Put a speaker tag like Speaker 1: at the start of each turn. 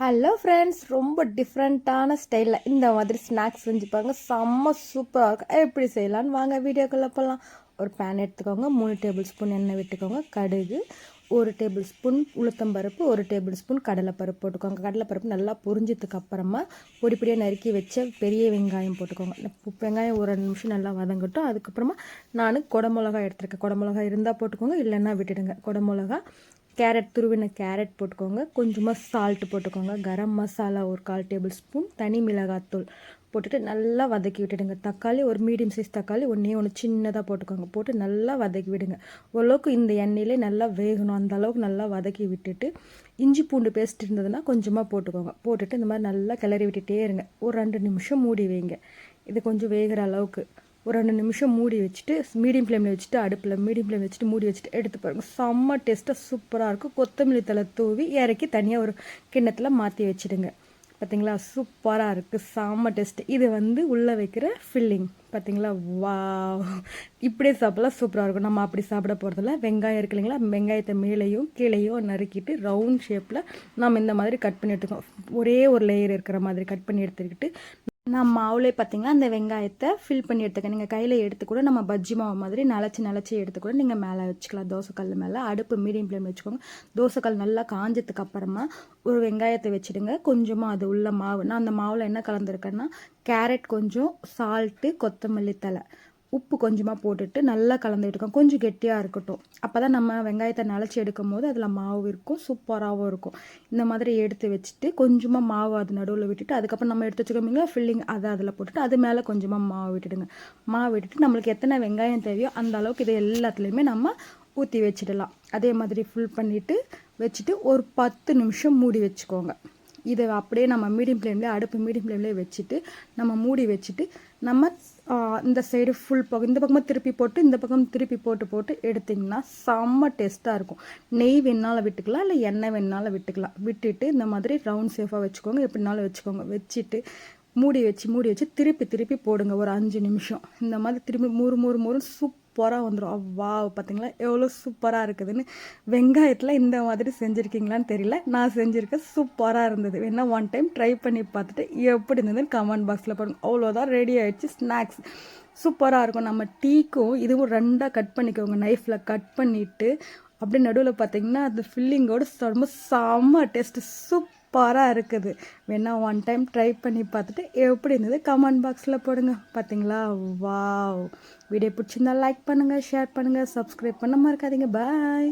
Speaker 1: Hello friends ரொம்ப டிஃப்ரெண்ட்டான ஸ்டைலில் இந்த மாதிரி ஸ்நாக்ஸ் செஞ்சுப்பாங்க செம்ம சூப்பராக இருக்கும் எப்படி செய்யலான்னு வாங்க வீடியோக்குள்ளே போகலாம் ஒரு பேன் எடுத்துக்கோங்க. மூணு டேபிள் ஸ்பூன் எண்ணெய் விட்டுக்கோங்க. கடுகு ஒரு டேபிள் ஸ்பூன் உளுத்தம்பருப்பு ஒரு டேபிள் ஸ்பூன் கடலைப்பருப்பு போட்டுக்கோங்க. கடலைப்பருப்பு நல்லா பொரிஞ்சதுக்கு அப்புறமா பொடி பொடியாக நறுக்கி வச்ச பெரிய வெங்காயம் போட்டுக்கோங்க. வெங்காயம் ஒரு ரெண்டு நிமிஷம் நல்லா வதங்கட்டும். அதுக்கப்புறமா நான் குடமிளகா எடுத்துருக்கேன். குடமிளகா இருந்தால் போட்டுக்கோங்க. இல்லைன்னா விட்டுடுங்க. குடமிளகா கேரட் துருவின கேரட் போட்டுக்கோங்க. கொஞ்சமாக சால்ட்டு போட்டுக்கோங்க. கரம் மசாலா ஒரு கால் டேபிள் ஸ்பூன் தனி மிளகாத்தூள் போட்டுட்டு நல்லா வதக்கி விட்டுடுங்க. தக்காளி ஒரு மீடியம் சைஸ் தக்காளி ஒன்றே ஒன்று சின்னதாக போட்டுக்கோங்க. போட்டு நல்லா வதக்கி விடுங்க. ஓரளவுக்கு இந்த எண்ணெயிலே நல்லா வேகணும். அந்த அளவுக்கு நல்லா வதக்கி விட்டுட்டு இஞ்சி பூண்டு பேஸ்ட் இருந்ததுன்னா கொஞ்சமாக போட்டுக்கோங்க. போட்டுட்டு இந்த மாதிரி நல்லா கிளறி விட்டுட்டே இருங்க. ஒரு ரெண்டு நிமிஷம் மூடி வைங்க. இது கொஞ்சம் வேகிற அளவுக்கு. ஒரு ரெண்டு நிமிஷம் மூடி வச்சுட்டு மீடியம் ஃப்ளேமில் வச்சுட்டு அடுப்பில் மீடியம் ஃப்ளேம் வச்சுட்டு மூடி வச்சுட்டு எடுத்து பாருங்கள் செம்ம டேஸ்ட்டாக சூப்பராக இருக்கும். கொத்தமல்லி தலை தூவி இறக்கி தனியாக ஒரு கிண்ணத்தில் மாற்றி வச்சுடுங்க. பார்த்தீங்களா சூப்பராக இருக்குது செம்ம டேஸ்ட் இது வந்து உள்ளே வைக்கிற ஃபில்லிங் பார்த்தீங்களா வா இப்படியே சாப்பிடலாம். சூப்பராக இருக்கும். நம்ம அப்படி சாப்பிட போகிறதில்ல வெங்காயம் இருக்கு இல்லைங்களா? வெங்காயத்தை மேலேயும் கீழேயும் நறுக்கிட்டு ரவுண்ட் ஷேப்பில் நம்ம இந்த மாதிரி கட் பண்ணி எடுத்துக்கோம் ஒரே ஒரு லேயர் இருக்கிற மாதிரி கட் பண்ணி எடுத்துக்கிட்டு நான் மாவுலே பார்த்தீங்கன்னா அந்த வெங்காயத்தை ஃபில் பண்ணி எடுத்துக்க. நீங்கள் கையில் எடுத்து கூட நம்ம பஜ்ஜி மாவு மாதிரி நிலச்சி நிலச்சி எடுத்து கூட நீங்கள் மேலே வச்சுக்கலாம். தோசைக்கல் மேலே அடுப்பு மீடியம் ஃப்ளேம் வச்சுக்கோங்க. தோசைக்கல் நல்லா காஞ்சதுக்கு அப்புறமா ஒரு வெங்காயத்தை வச்சுடுங்க. கொஞ்சமாக அது உள்ள மாவு நான் அந்த மாவில் என்ன கலந்துருக்கேன்னா கேரட் கொஞ்சம் சால்ட்டு கொத்தமல்லி தலை உப்பு கொஞ்சமாக போட்டுட்டு நல்லா கலந்து விட்டுக்கோங்க கொஞ்சம் கெட்டியாக இருக்கட்டும். அப்போ தான் நம்ம வெங்காயத்தை நிலச்சி எடுக்கும் போது அதில் மாவு இருக்கும். சூப்பராகவும் இருக்கும். இந்த மாதிரி எடுத்து வச்சுட்டு கொஞ்சமாக மாவு அது நடுவில் விட்டுட்டு அதுக்கப்புறம் நம்ம எடுத்து வச்சுக்கோமிங்களா ஃபில்லிங் அதை அதில் போட்டுட்டு அது மேலே கொஞ்சமாக மாவு விட்டுடுங்க. மாவு விட்டுட்டு நம்மளுக்கு எத்தனை வெங்காயம் தேவையோ அந்த அளவுக்கு இதை எல்லாத்துலேயுமே நம்ம ஊற்றி வச்சிடலாம். அதே மாதிரி ஃபுல் பண்ணிவிட்டு வச்சுட்டு ஒரு பத்து நிமிஷம் மூடி வச்சுக்கோங்க. இதை அப்படியே நம்ம மீடியம் ஃப்ளேம்லேயே அடுப்பு மீடியம் ஃப்ளேம்லேயே வச்சுட்டு நம்ம மூடி வச்சுட்டு நம்ம இந்த சைடு ஃபுல் பக்கம் இந்த பக்கமாக திருப்பி போட்டு இந்த பக்கம் திருப்பி போட்டு போட்டு எடுத்திங்கன்னா செம்ம டேஸ்ட்டாக இருக்கும். நெய் வேணாலும் விட்டுக்கலாம் இல்லை எண்ணெய் வேணாலும் விட்டுக்கலாம். விட்டுட்டு இந்த மாதிரி ரவுண்ட் சேஃபாக வச்சுக்கோங்க. எப்படினாலும் வச்சுக்கோங்க. வச்சுட்டு மூடி வச்சு மூடி வச்சு திருப்பி திருப்பி போடுங்க. ஒரு அஞ்சு நிமிஷம். இந்த மாதிரி திரும்பி மூறு மூறு மூறு சூப்பராக வந்துடும் அவ்வா பார்த்தீங்களா எவ்வளோ சூப்பராக இருக்குதுன்னு. வெங்காயத்தில் இந்த மாதிரி செஞ்சுருக்கீங்களான்னு தெரியல. நான் செஞ்சுருக்கேன் சூப்பராக இருந்தது. வேணால் ஒன் டைம் ட்ரை பண்ணி பார்த்துட்டு எப்படி இருந்ததுன்னு கமெண்ட் பாக்ஸில் பாருங்கள் அவ்வளோதான் ரெடி ஆகிடுச்சு ஸ்நாக்ஸ் சூப்பராக இருக்கும். நம்ம டீக்கும் இதுவும் ரெண்டாக கட் பண்ணிக்கோங்க. நைஃப்பில் கட் பண்ணிவிட்டு அப்படியே நடுவில் பார்த்தீங்கன்னா அந்த ஃபில்லிங்கோடு ரொம்ப செம்ம டேஸ்ட்டு சூப் சூப்பராக இருக்குது. வேணா ஒன் டைம் ட்ரை பண்ணி பார்த்துட்டு எப்படி இருந்தது? கமெண்ட் பாக்ஸில் போடுங்க. பார்த்தீங்களா வாவ் வீடியோ பிடிச்சிருந்தா லைக் பண்ணுங்கள் ஷேர் பண்ணுங்கள் சப்ஸ்கிரைப் பண்ண மறக்காதீங்க. பாய்